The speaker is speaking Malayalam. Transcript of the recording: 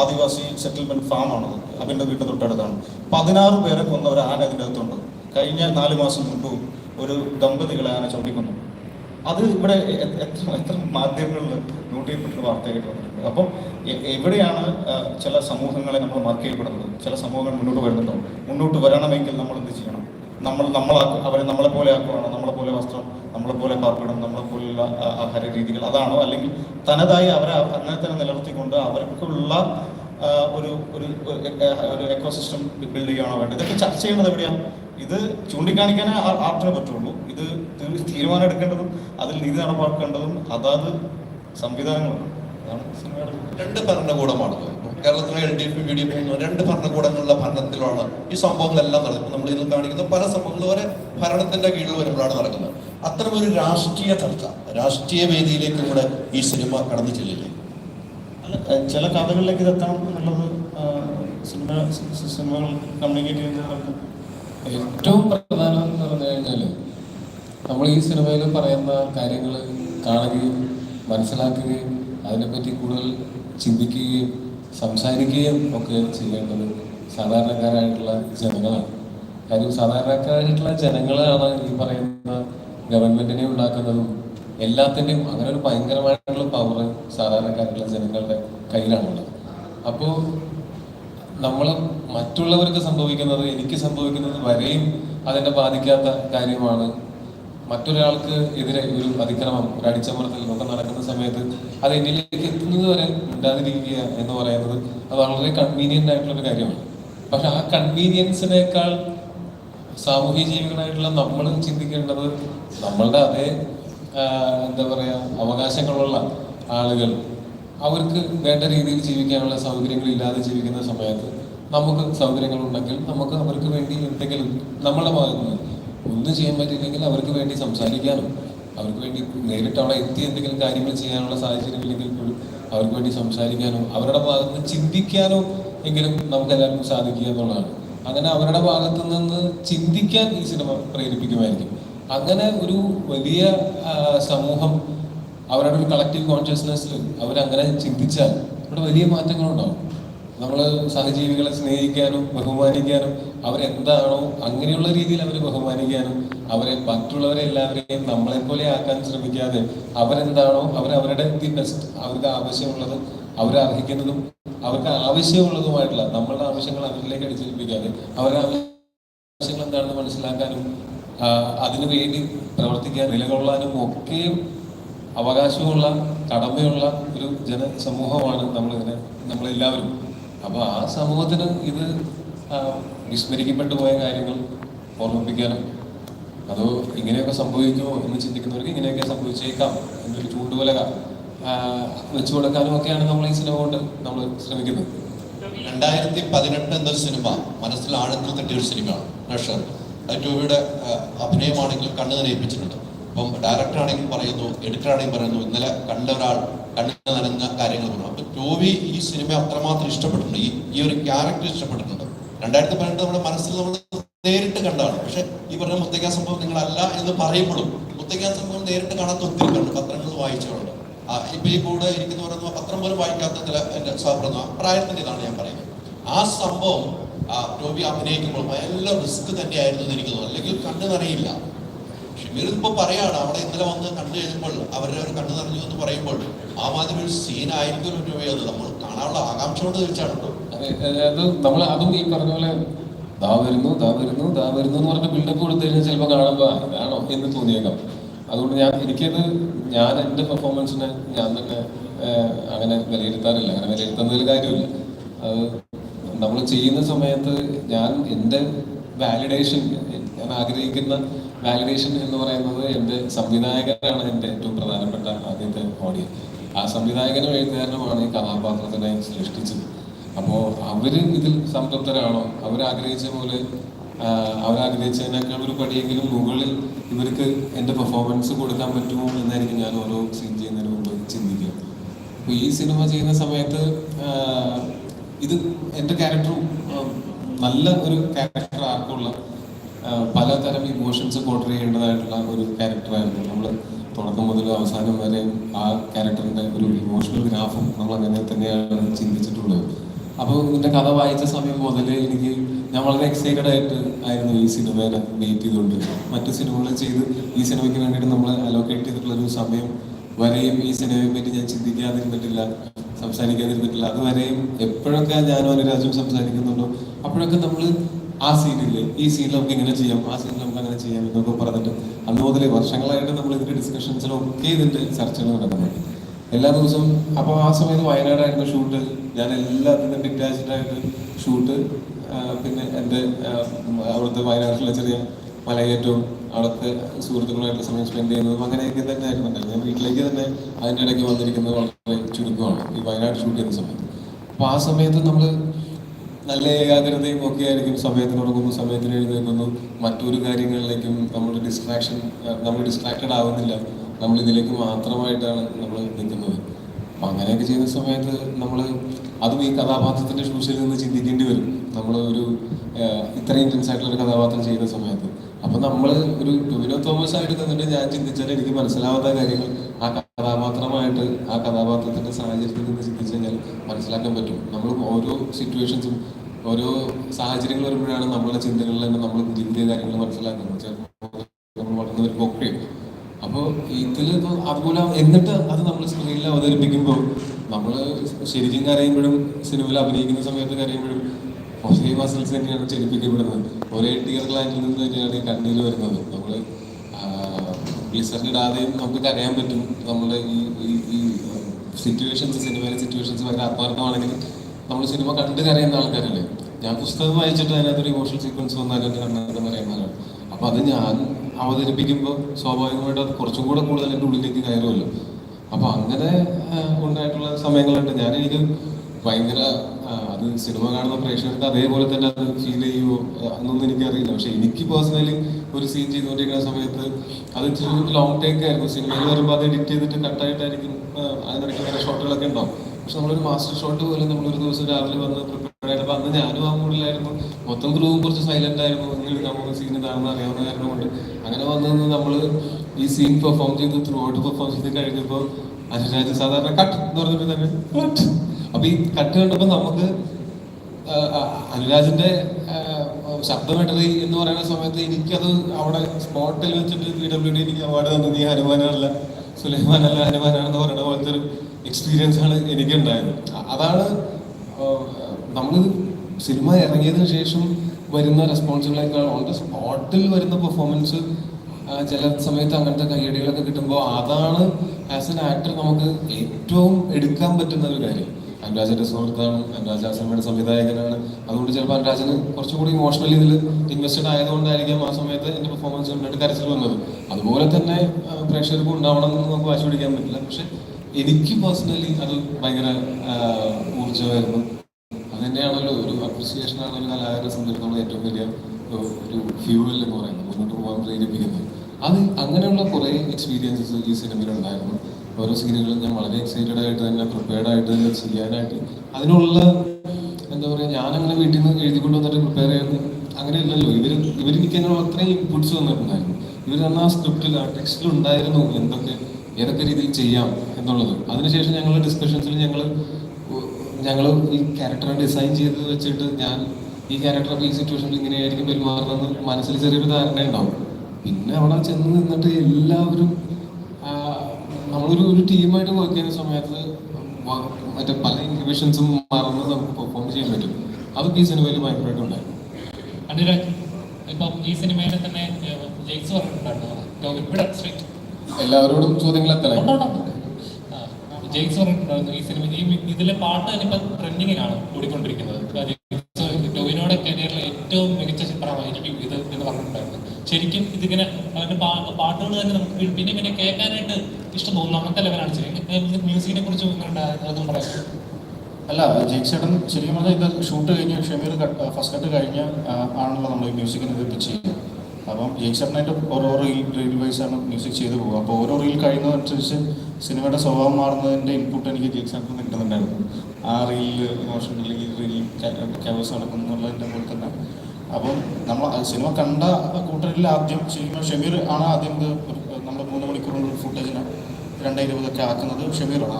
ആദിവാസി സെറ്റിൽമെന്റ് ഫാമാണത് അബിന്റെ വീട്ടിൽ തൊട്ടടുത്താണ്. പതിനാറ് പേരെ കൊന്ന ഒരു ആന അതിന്റെ അകത്തുണ്ട്. കഴിഞ്ഞ നാല് മാസം മുമ്പ് ഒരു ദമ്പതികളെ ആന ചവിട്ടിക്കൊന്നു അത് ഇവിടെ എത്ര എത്ര മാധ്യമങ്ങളിൽ നോട്ട് ചെയ്യപ്പെട്ട വാർത്തയായിട്ട് വന്നിട്ടുണ്ട്. അപ്പം എവിടെയാണ് ചില സമൂഹങ്ങളെ നമ്മൾ മാർക്ക് ചെയ്യപ്പെടുന്നത്? ചില സമൂഹങ്ങൾ മുന്നോട്ട് വരുന്നുണ്ടോ? മുന്നോട്ട് വരണമെങ്കിൽ നമ്മൾ എന്ത് ചെയ്യണം? നമ്മൾ നമ്മളാക്കുക അവരെ നമ്മളെ പോലെ ആക്കുകയാണോ നമ്മളെ പോലെ വസ്ത്രം നമ്മളെ പോലെ പാർപ്പിടം നമ്മളെ പോലെയുള്ള ആ, ആഹാര രീതികൾ അതാണോ? അല്ലെങ്കിൽ തനതായി അവരെ അങ്ങനെ തന്നെ നിലനിർത്തിക്കൊണ്ട് അവർക്കുള്ള ഒരു ഒരു ഒരു എക്കോസിസ്റ്റം ബിൽഡ് ചെയ്യുകയാണോ വേണ്ടത്? ഇതൊക്കെ ചർച്ച ചെയ്യുന്നത് എവിടെയാണ് ഇത് ചൂണ്ടിക്കാണിക്കാനേ ആർട്ടിന് പറ്റുള്ളൂ. ഇത് തീരുമാനം എടുക്കേണ്ടതും അതിൽ നീതി നടപ്പാക്കേണ്ടതും അതാത് സംവിധാനങ്ങളാണ് അതാണ് സിനിമയുടെ രണ്ട് ഭരണകൂടമാണ് കേരളത്തിലെ L D F U D F രണ്ട് ഭരണകൂടങ്ങളുടെ ഭരണത്തിലാണ് ഈ സംഭവങ്ങളെല്ലാം നടക്കുന്നത്. നമ്മൾ ഇതിൽ കാണിക്കുന്ന പല സംഭവങ്ങളും വരെ ഭരണത്തിന്റെ കീഴിൽ വരുമ്പോഴാണ് നടക്കുന്നത്. അത്തരം ഒരു രാഷ്ട്രീയ ചർച്ച രാഷ്ട്രീയ വേദിയിലേക്ക് കൂടെ ഈ സിനിമ കടന്നു ചെല്ലില്ലേ? ചില കഥകളിലേക്ക് ഇതെത്തണം എന്നുള്ളത് സിനിമ സിനിമകൾ കമ്മ്യൂണിക്കേറ്റ് ചെയ്യുന്നവർക്ക് ഏറ്റവും പ്രധാനം എന്ന് പറഞ്ഞു കഴിഞ്ഞാൽ നമ്മൾ ഈ സിനിമയിൽ പറയുന്ന കാര്യങ്ങൾ കാണുകയും മനസ്സിലാക്കുകയും അതിനെപ്പറ്റി കൂടുതൽ ചിന്തിക്കുകയും സംസാരിക്കുകയും ഒക്കെ ചെയ്യേണ്ടത് സാധാരണക്കാരായിട്ടുള്ള ജനങ്ങളാണ്. കാര്യം സാധാരണക്കാരായിട്ടുള്ള ജനങ്ങളാണ് ഈ പറയുന്ന ഗവൺമെന്റിനെ ഉണ്ടാക്കുന്നതും എല്ലാത്തിന്റെയും അങ്ങനെ ഒരു ഭയങ്കരമായിട്ടുള്ള പവർ സാധാരണക്കാരായിട്ടുള്ള ജനങ്ങളുടെ കയ്യിലാണുള്ളത്. അപ്പോൾ നമ്മൾ മറ്റുള്ളവർക്ക് സംഭവിക്കുന്നത് എനിക്ക് സംഭവിക്കുന്നത് വരെയും അതിനെ ബാധിക്കാത്ത കാര്യമാണ് മറ്റൊരാൾക്ക് എതിരെ ഒരു അതിക്രമം ഒരു അടിച്ചമർത്തൽ ഒക്കെ നടക്കുന്ന സമയത്ത് അത് എന്നിലേക്ക് എത്തുന്നത് വരെ ഉണ്ടാതിരിക്കുക എന്ന് പറയുന്നത് അത് വളരെ കൺവീനിയന്റ് ആയിട്ടുള്ള ഒരു കാര്യമാണ്. പക്ഷെ ആ കൺവീനിയൻസിനേക്കാൾ സാമൂഹ്യ ജീവികളായിട്ടുള്ള നമ്മൾ ചിന്തിക്കേണ്ടത് നമ്മളുടെ അതേ എന്താ പറയാ അവകാശങ്ങളുള്ള ആളുകൾ അവർക്ക് വേണ്ട രീതിയിൽ ജീവിക്കാനുള്ള സൗകര്യങ്ങൾ ഇല്ലാതെ ജീവിക്കുന്ന സമയത്ത് നമുക്ക് സൗകര്യങ്ങൾ ഉണ്ടെങ്കിൽ നമുക്ക് അവർക്ക് വേണ്ടി എന്തെങ്കിലും നമ്മളെ ഭാഗത്ത് നിന്ന് ഒന്നും ചെയ്യാൻ പറ്റിയില്ലെങ്കിൽ അവർക്ക് വേണ്ടി സംസാരിക്കാനും അവർക്ക് വേണ്ടി നേരിട്ട് അവിടെ എത്തി എന്തെങ്കിലും കാര്യങ്ങൾ ചെയ്യാനുള്ള സാഹചര്യം ഇല്ലെങ്കിൽ പോലും അവർക്ക് വേണ്ടി സംസാരിക്കാനോ അവരുടെ ഭാഗത്ത് നിന്ന് ചിന്തിക്കാനോ എങ്കിലും നമുക്ക് എല്ലാവർക്കും സാധിക്കുക എന്നുള്ളതാണ്. അങ്ങനെ അവരുടെ ഭാഗത്തു നിന്ന് ചിന്തിക്കാൻ ഈ സിനിമ പ്രേരിപ്പിക്കുമായിരിക്കും. അങ്ങനെ ഒരു വലിയ സമൂഹം അവരുടെ ഒരു കളക്റ്റീവ് കോൺഷ്യസ്നെസ്സിൽ അവരങ്ങനെ ചിന്തിച്ചാൽ അവിടെ വലിയ മാറ്റങ്ങളുണ്ടാവും. നമ്മൾ സഹജീവികളെ സ്നേഹിക്കാനും ബഹുമാനിക്കാനും അവരെന്താണോ അങ്ങനെയുള്ള രീതിയിൽ അവരെ ബഹുമാനിക്കാനും അവരെ മറ്റുള്ളവരെ എല്ലാവരെയും നമ്മളെ പോലെ ആക്കാൻ ശ്രമിക്കാതെ അവരെന്താണോ അവർ അവരുടെ ദി ബെസ്റ്റ് അവർക്ക് ആവശ്യമുള്ളത് അവരെ അർഹിക്കുന്നതും അവർക്ക് ആവശ്യമുള്ളതുമായിട്ടുള്ള നമ്മളുടെ ആവശ്യങ്ങൾ അവരിലേക്ക് അടിച്ചേൽപ്പിക്കാതെ അവരുടെ ആവശ്യങ്ങൾ എന്താണെന്ന് മനസ്സിലാക്കാനും ആ, അതിനു വേണ്ടി പ്രവർത്തിക്കാൻ നിലകൊള്ളാനും ഒക്കെ അവകാശമുള്ള കടമയുള്ള ഒരു ജനസമൂഹമാണ് നമ്മളിങ്ങനെ നമ്മളെല്ലാവരും. അപ്പോൾ ആ സമൂഹത്തിന് ഇത് വിസ്മരിക്കപ്പെട്ടു പോയ കാര്യങ്ങൾ ഓർമ്മിപ്പിക്കാനും അതോ ഇങ്ങനെയൊക്കെ സംഭവിക്കുമോ എന്ന് ചിന്തിക്കുന്നവർക്ക് ഇങ്ങനെയൊക്കെ സംഭവിച്ചേക്കാം എന്നൊരു ചൂണ്ടുവലക വെച്ചു കൊടുക്കാനും ഒക്കെയാണ് നമ്മൾ ഈ സിനിമ കൊണ്ട് നമ്മൾ ശ്രമിക്കുന്നത്. രണ്ടായിരത്തി പതിനെട്ട് എന്നൊരു സിനിമ മനസ്സിൽ ആഴത്തിൽ തട്ടിയൊരു സിനിമയാണ്. നഷർ അത് ടോവിയുടെ അഭിനയമാണെങ്കിലും കണ്ണു നനയിപ്പിച്ചിട്ടുണ്ട് അപ്പം ഡയറക്ടർ ആണെങ്കിൽ പറയുന്നു എഡിറ്റർ ആണെങ്കിൽ പറയുന്നു ഇന്നലെ കണ്ട ഒരാൾ കണ്ണിന് നനഞ്ഞ കാര്യങ്ങൾ പറഞ്ഞു. അപ്പൊ ടോവി ഈ സിനിമ അത്രമാത്രം ഇഷ്ടപ്പെട്ടിട്ടുണ്ട്. ഈ ഈ ഒരു ക്യാരക്ടർ ഇഷ്ടപ്പെട്ടിട്ടുണ്ട്. രണ്ടായിരത്തി പതിനെട്ട് നമ്മുടെ മനസ്സിൽ നമ്മൾ നേരിട്ട് കണ്ടതാണ്. പക്ഷെ ഈ പറഞ്ഞ മുത്തയ്ക്ക സംഭവം നിങ്ങളല്ല എന്ന് പറയുമ്പോഴും മുത്തയ്ക്ക സംഭവം നേരിട്ട് കാണാത്ത ഒത്തിരി കണ്ടു പത്രങ്ങൾ വായിച്ചുകൊണ്ട് ഇപ്പൊ ഈ കൂടെ ഇരിക്കുന്ന പറയുന്ന പത്രം പോലും വായിക്കാത്ത ചില എന്റെ സഹപ്രദ പ്രായത്തിന്റെ ഇതാണ് ഞാൻ പറയുന്നത്. ആ സംഭവം ടോബി അഭിനയിക്കുമ്പോൾ നല്ല റിസ്ക് തന്നെയായിരുന്നു എനിക്ക് തോന്നുന്നു. അല്ലെങ്കിൽ കണ്ടു നിറയില്ല ഷമീർ ഇപ്പൊ പറയാണ് അവിടെ ഇന്നലെ വന്ന് കണ്ടു കഴിഞ്ഞപ്പോൾ അവരുടെ ഒരു കണ്ണു നിറഞ്ഞു എന്ന് പറയുമ്പോൾ ആ മാതിരി ഒരു സീനായിരിക്കും ഒരു അത് നമ്മൾ കാണാനുള്ള ആകാംക്ഷ കൊണ്ട് അതെ, അത് നമ്മൾ അതും ഈ പറഞ്ഞ പോലെ ദാ വരുന്നു ദാ വരുന്നു ദാ വരുന്നു എന്ന് പറഞ്ഞ ബിൽഡപ്പ് കൊടുത്തു കഴിഞ്ഞാൽ ചിലപ്പോൾ കാണുമ്പോൾ അതാണോ എന്ന് തോന്നിയേക്കാം. അതുകൊണ്ട് ഞാൻ എനിക്കത് ഞാൻ എന്റെ പെർഫോമൻസിനെ ഞാൻ തന്നെ അങ്ങനെ വിലയിരുത്താറില്ല. അങ്ങനെ വിലയിരുത്തുന്നതിൽ കാര്യമില്ല. അത് നമ്മൾ ചെയ്യുന്ന സമയത്ത് ഞാൻ എന്റെ വാലിഡേഷൻ ഞാൻ ആഗ്രഹിക്കുന്ന വാലിഡേഷൻ എന്ന് പറയുന്നത് എന്റെ സംവിധായകരാണ് എന്റെ ഏറ്റവും പ്രധാനപ്പെട്ട ആദ്യത്തെ ഓഡിയൻസ് ആ സംവിധായകനും എഴുത്തുകാരനുമാണ് ഈ കഥാപാത്രത്തിനെ സൃഷ്ടിച്ചത്. അപ്പോൾ അവർ ഇതിൽ സംതൃപ്തരാണോ? അവരാഗ്രഹിച്ച പോലെ അവരാഗ്രഹിച്ചതിനേക്കാൾ ഒരു പടിയെങ്കിലും മുകളിൽ ഇവർക്ക് എന്റെ പെർഫോമൻസ് കൊടുക്കാൻ പറ്റുമോ എന്നായിരിക്കും ഞാൻ ഓരോ സീൻ ചെയ്യുന്നതിന് മുമ്പ് ചിന്തിക്കുക. അപ്പോൾ ഈ സിനിമ ചെയ്യുന്ന സമയത്ത് ഇത് എന്റെ ക്യാരക്ടറും നല്ല ഒരു ക്യാരക്ടർ ആർക്കുള്ള പലതരം ഇമോഷൻസ് പോർട്രേ ചെയ്യേണ്ടതായിട്ടുള്ള ഒരു ക്യാരക്ടറായിരുന്നു നമ്മൾ തുടക്കം മുതൽ അവസാനം വരെ ആ ക്യാരക്ടറിന്റെ ഒരു ഇമോഷണൽ ഗ്രാഫും നമ്മൾ അങ്ങനെ തന്നെയാണ് ചിന്തിച്ചിട്ടുള്ളത്. അപ്പോൾ ഇതിന്റെ കഥ വായിച്ച സമയം മുതൽ എനിക്ക് ഞാൻ വളരെ എക്സൈറ്റഡ് ആയിട്ട് ആയിരുന്നു ഈ സിനിമയെ വെയിറ്റ് ചെയ്തുകൊണ്ട് മറ്റു സിനിമകൾ ചെയ്ത് ഈ സിനിമയ്ക്ക് വേണ്ടിയിട്ട് നമ്മൾ അലോക്കേറ്റ് ചെയ്തിട്ടുള്ള ഒരു സമയം വരെയും ഈ സിനിമയെ പറ്റി ഞാൻ ചിന്തിക്കാതിരുന്നിട്ടില്ല സംസാരിക്കാതിരുന്നിട്ടില്ല. അതുവരെയും എപ്പോഴൊക്കെ ഞാനും അനുരാജും സംസാരിക്കുന്നുണ്ടോ അപ്പോഴൊക്കെ നമ്മൾ ആ സീനിൽ ഈ സീനിൽ നമുക്ക് ഇങ്ങനെ ചെയ്യാം? ആ സീനിൽ നമുക്ക് അങ്ങനെ ചെയ്യാം എന്നൊക്കെ പറഞ്ഞിട്ട് അന്ന് മുതൽ വർഷങ്ങളായിട്ട് നമ്മൾ ഇതിന്റെ ഡിസ്കഷൻസിലൊക്കെ ഇതിന്റെ ചർച്ചകൾ നടക്കുന്നുണ്ട് എല്ലാ ദിവസവും അപ്പോൾ ആ സമയത്ത് വയനാടായിരുന്നു ഷൂട്ട് ഞാൻ എല്ലാത്തിനും ഡിറ്റാച്ച്ഡ് ആയിട്ട് ഷൂട്ട് പിന്നെ എന്റെ അവിടുത്തെ വയനാട്ടിലെ ചെറിയ മലകയറ്റവും അവിടുത്തെ സുഹൃത്തുക്കളുമായിട്ടുള്ള സമയം സ്പെൻഡ് ചെയ്യുന്നതും അങ്ങനെയൊക്കെ തന്നെ ആയിരുന്നു ഞാൻ വീട്ടിലേക്ക് തന്നെ അതിന്റെ ഇടയ്ക്ക് വന്നിരിക്കുന്നത് വളരെ ചുരുക്കമാണ്. ഈ വയനാട് ഷൂട്ട് ചെയ്യുന്ന സമയത്ത്. അപ്പോൾ ആ സമയത്ത് നമ്മൾ നല്ല ഏകാഗ്രതയും ഒക്കെ ആയിരിക്കും സമയത്തിന് ഉറങ്ങുന്നു സമയത്തിന് എഴുന്നേൽക്കുന്നു. മറ്റൊരു കാര്യങ്ങളിലേക്കും നമ്മൾ ഡിസ്ട്രാക്ഷൻ നമ്മൾ ഡിസ്ട്രാക്റ്റഡ് ആവുന്നില്ല. നമ്മൾ ഇതിലേക്ക് മാത്രമായിട്ടാണ് നമ്മൾ നിൽക്കുന്നത്. അപ്പം അങ്ങനെയൊക്കെ ചെയ്യുന്ന സമയത്ത് നമ്മൾ അതും ഈ കഥാപാത്രത്തിന്റെ ഷൂസിൽ നിന്ന് ചിന്തിക്കേണ്ടി വരും. നമ്മൾ ഒരു ഇത്രയും ഇന്റൻസ് ആയിട്ടുള്ള ഒരു കഥാപാത്രം ചെയ്യുന്ന സമയത്ത്. അപ്പം നമ്മൾ ഒരു ടൊവിനോ തോമസ് ആയിട്ട് നിന്നിട്ട് ഞാൻ ചിന്തിച്ചാൽ എനിക്ക് മനസ്സിലാവാത്ത കാര്യങ്ങൾ. ആ കഥാപാത്രമായിട്ട് ആ കഥാപാത്രത്തിന്റെ സാഹചര്യത്തിൽ നിന്ന് ചിന്തിച്ചു കഴിഞ്ഞാൽ മനസ്സിലാക്കാൻ പറ്റും. നമ്മൾ ഓരോ സിറ്റുവേഷൻസും ഓരോ സാഹചര്യങ്ങൾ വരുമ്പോഴാണ് നമ്മുടെ ചിന്തകളിൽ തന്നെ നമ്മൾ ജീവിത കാര്യങ്ങൾ മനസ്സിലാക്കുന്നത്. നമ്മൾ വളർന്നു വരുമ്പോൾ ഒക്കെ. അപ്പോൾ ഇതിൽ അതുപോലെ എന്നിട്ട് അത് നമ്മൾ സ്ക്രീനിൽ അവതരിപ്പിക്കുമ്പോൾ നമ്മൾ ശരിക്കും കരയുമ്പോഴും സിനിമയിൽ അഭിനയിക്കുന്ന സമയത്ത് കരയുമ്പോഴും ഒരേ മസിൽസ് തന്നെയാണ് ചലിപ്പിക്കപ്പെടുന്നത്. ഒരേ ടിയർ ഗ്ലാൻഡിൽ നിന്ന് തന്നെയാണ് ഈ കണ്ണീര് വരുന്നത്. നമ്മൾ ഗ്ലിസറിൻ ഇടാതെയും നമുക്ക് കരയാൻ പറ്റും. നമ്മുടെ ഈ ഈ സിറ്റുവേഷൻസ് സിനിമയിലെ സിറ്റുവേഷൻസ് ഭയങ്കര ആത്മാർത്ഥമാണെങ്കിൽ നമ്മൾ സിനിമ കണ്ട് കരയുന്ന ആൾക്കാരല്ലേ? ഞാൻ പുസ്തകം വായിച്ചിട്ട് അതിനകത്തൊരു ഇമോഷണൽ സീക്വൻസ് വന്നാലും എന്റെ കണ്ണൊക്കെ പറയുന്ന ആളാണ്. അപ്പൊ അത് ഞാൻ അവതരിപ്പിക്കുമ്പോൾ സ്വാഭാവികമായിട്ട് അത് കുറച്ചും കൂടെ കൂടുതൽ എന്റെ ഉള്ളിലേക്ക് കയറുമല്ലോ. അപ്പോൾ അങ്ങനെ ഉണ്ടായിട്ടുള്ള സമയങ്ങളുണ്ട്. ഞാൻ എനിക്ക് ഭയങ്കര അത് സിനിമ കാണുന്ന പ്രേക്ഷകർക്ക് അതേപോലെ തന്നെ അത് ഫീൽ ചെയ്യുമോ എന്നൊന്നും എനിക്കറിയില്ല. പക്ഷെ എനിക്ക് പേഴ്സണലി ഒരു സീൻ ചെയ്തുകൊണ്ടിരിക്കുന്ന സമയത്ത് അത് ലോങ് ടേക്ക് ആയിരുന്നു. സിനിമയിൽ വരുമ്പോൾ അത് എഡിറ്റ് ചെയ്തിട്ട് കട്ടായിട്ടായിരിക്കും അതിനിടയ്ക്ക് വേറെ ഷോട്ടുകളൊക്കെ ഉണ്ടാവും. പക്ഷെ നമ്മളൊരു മാസ്റ്റർ ഷോട്ട് പോലെ നമ്മളൊരു ദിവസം രാവിലെ വന്ന് പ്രിപ്പയർ ആയിട്ട് അന്ന് ഞാനും ആ മൂഡിലായിരുന്നു. മൊത്തം ഗ്രൂവും കുറച്ച് സൈലന്റ് ആയിരുന്നു. ഇന്ന് എടുക്കാൻ പോകുന്ന സീൻ ഇതാണെന്ന് അറിയാവുന്ന കാരണം കൊണ്ട്. അങ്ങനെ വന്നു നമ്മൾ ഈ സീൻ പെർഫോം ചെയ്ത് ത്രൂ ഔട്ട് പെർഫോം ചെയ്ത് കഴിഞ്ഞപ്പോൾ അനുരാജ് സാധാരണ കട്ട് എന്ന് പറഞ്ഞിട്ട് തന്നെ അപ്പൊ ഈ കട്ട് കണ്ടപ്പോൾ നമുക്ക് അനുരാജിന്റെ ശബ്ദമെട്ടറി എന്ന് പറയുന്ന സമയത്ത് എനിക്കത് അവിടെ സ്പോട്ടിൽ വെച്ചിട്ട് പി ഡബ്ല്യു ഡി എനിക്ക് അവാർഡ് തന്നു നീ ഹനുമാനല്ല സുലൈമാനല്ല ഹനുമാനാണെന്ന് പറയുന്ന പോലത്തെ ഒരു എക്സ്പീരിയൻസ് ആണ് എനിക്കുണ്ടായത്. അതാണ് നമ്മൾ സിനിമ ഇറങ്ങിയതിന് ശേഷം വരുന്ന റെസ്പോൺസുകളേക്കാൾ ഓൺ ദ സ്പോട്ടിൽ വരുന്ന പെർഫോമൻസ് ചില സമയത്ത് അങ്ങനത്തെ കയ്യടികളൊക്കെ കിട്ടുമ്പോൾ അതാണ് ആസ് എൻ ആക്ടർ നമുക്ക് ഏറ്റവും എടുക്കാൻ പറ്റുന്ന ഒരു കാര്യം. അനുരാജന്റെ സുഹൃത്താണ്. അനുരാജ് ആ സിനിമയുടെ സംവിധായകനാണ്. അതുകൊണ്ട് ചിലപ്പോൾ അനുരാജന് കുറച്ചുകൂടി ഇമോഷണലി ഇതിൽ ഇൻവെസ്റ്റഡ് ആയതുകൊണ്ടായിരിക്കാം ആ സമയത്ത് എന്റെ പെർഫോമൻസ് കണ്ടിട്ട് കരച്ചിൽ വന്നത്. അതുപോലെ തന്നെ പ്രേക്ഷകർക്കും ഉണ്ടാവണം എന്ന് നമുക്ക് വാശി പിടിക്കാൻ പറ്റില്ല. പക്ഷെ എനിക്ക് പേഴ്സണലി അത് ഭയങ്കര ഊർജമായിരുന്നു. അത് തന്നെയാണല്ലോ ഒരു അപ്രിസിയേഷൻ ആണ് ഒരു കലാകാരനെ സംബന്ധിച്ചിടത്തോളം ഏറ്റവും വലിയ ഒരു ഫ്യൂവൽ എന്ന് പറയുന്നത്. മുന്നോട്ട് പോകാൻ പ്രേരിപ്പിക്കുന്നത്. അത് അങ്ങനെയുള്ള കുറേ എക്സ്പീരിയൻസസ് ഈ സിനിമയിൽ ഉണ്ടായിരുന്നു. ഓരോ സീനുകളും ഞാൻ വളരെ എക്സൈറ്റഡ് ആയിട്ട് തന്നെ പ്രിപ്പയർഡ് ആയിട്ട് തന്നെ ചെയ്യാനായിട്ട്. അതിനുള്ള എന്താ പറയുക ഞാനങ്ങനെ വീട്ടിൽ നിന്ന് എഴുതിക്കൊണ്ട് വന്നിട്ട് പ്രിപ്പയർ ചെയ്യുന്നത് അങ്ങനെയല്ലല്ലോ. ഇവർ ഇവരെനിക്ക് അങ്ങനെ അത്രയും ഇൻപുട്സ് തന്നിട്ടുണ്ടായിരുന്നു ഇവർ തന്ന ആ സ്ക്രിപ്റ്റിൽ ആ ടെക്സ്റ്റിൽ ഉണ്ടായിരുന്നു എന്തൊക്കെ ഏതൊക്കെ രീതിയിൽ ചെയ്യാം എന്നുള്ളത്. അതിനുശേഷം ഞങ്ങൾ ഡിസ്കഷൻസിൽ ഞങ്ങൾ ഞങ്ങൾ ഈ ക്യാരക്ടറെ ഡിസൈൻ ചെയ്ത് വെച്ചിട്ട് ഞാൻ ഈ ക്യാരക്ടർ ഈ സിറ്റുവേഷനിൽ ഇങ്ങനെയായിരിക്കും പെരുമാറുന്നത് മനസ്സിൽ ചെറിയൊരു ധാരണ ഉണ്ടാവും പിന്നെ അവിടെ ചെന്ന് നിന്നിട്ട് എല്ലാവരും നമ്മളൊരു ഒരു ടീമായിട്ട് വർക്ക് ചെയ്യുന്ന സമയത്ത് മറ്റേ പല ഇൻഹിബിഷൻസും മറന്ന് നമുക്ക് പെർഫോം ചെയ്യാൻ പറ്റും. അതൊക്കെ ഈ സിനിമയിൽ ഭയങ്കരമായിട്ട് ഉണ്ടായിരുന്നു. അനുരാഗ് ഇപ്പം ഈ തന്നെ ഏഹ്, ജെയ്ക്സ് പറഞ്ഞിട്ടുണ്ടായിരുന്നു. ഇവിടെ സ്ട്രിക്റ്റ് എല്ലാവരോടും ചോദ്യങ്ങൾ പറഞ്ഞിട്ടുണ്ടായിരുന്നു ഈ സിനിമ. ഈ ഇതിലെ പാട്ട് തന്നെ ഇപ്പം ട്രെൻഡിങ്ങിലാണ് ഓടിക്കൊണ്ടിരിക്കുന്നത് ഇപ്പൊ ജെയ്ക്സ് ടോവിനോടെ കരിയറിലെ ഏറ്റവും മികച്ച ചിത്രമായിരിക്കും ഇത് എന്ന് പറഞ്ഞിട്ടുണ്ടായിരുന്നു. ശരിക്കും ഇതിങ്ങനെ പാട്ടുകൾ തന്നെ നമുക്ക് പിന്നെ പിന്നെ കേൾക്കാനായിട്ട് ഇഷ്ടം തോന്നുന്നു അങ്ങനത്തെ ലെവലാണ് മ്യൂസിക്കിനെ കുറിച്ച് അല്ല ചേട്ടൻ ശരിക്കും പറഞ്ഞാൽ ഇത് ഷൂട്ട് കഴിഞ്ഞ് ഷമീർ ഫസ്റ്റ് കട്ട് കഴിഞ്ഞ് ആണല്ലോ നമ്മൾ മ്യൂസിക്കിന് ഇത് പിച്ച് ചെയ്യുന്നത്. അപ്പം ചേട്ടനായിട്ട് ഓരോ റീൽ റീൽ വൈസ് ആണ് മ്യൂസിക് ചെയ്ത് പോകുക അപ്പോൾ ഓരോ റീൽ കഴിയുന്നതനുസരിച്ച് സിനിമയുടെ സ്വഭാവം മാറുന്നതിന്റെ ഇൻപുട്ട് എനിക്ക് ചേട്ടൻ കിട്ടുന്നുണ്ടായിരുന്നു. ആ റീൽ ഇമോഷൻ അല്ലെങ്കിൽ റീൽ ക്യാവസ് നടക്കുന്നുള്ളതിന്റെ പോലെ തന്നെ. അപ്പം നമ്മൾ സിനിമ കണ്ട കൂട്ടരിൽ ആദ്യം ശരിക്കും ഷമീർ ആണ് ആദ്യം നമ്മൾ മൂന്ന് മണിക്കൂറുള്ള ഫുട്ടേജിന് രണ്ടേ ഇരുപതൊക്കെ ആക്കുന്നത് ഷമീറാണ്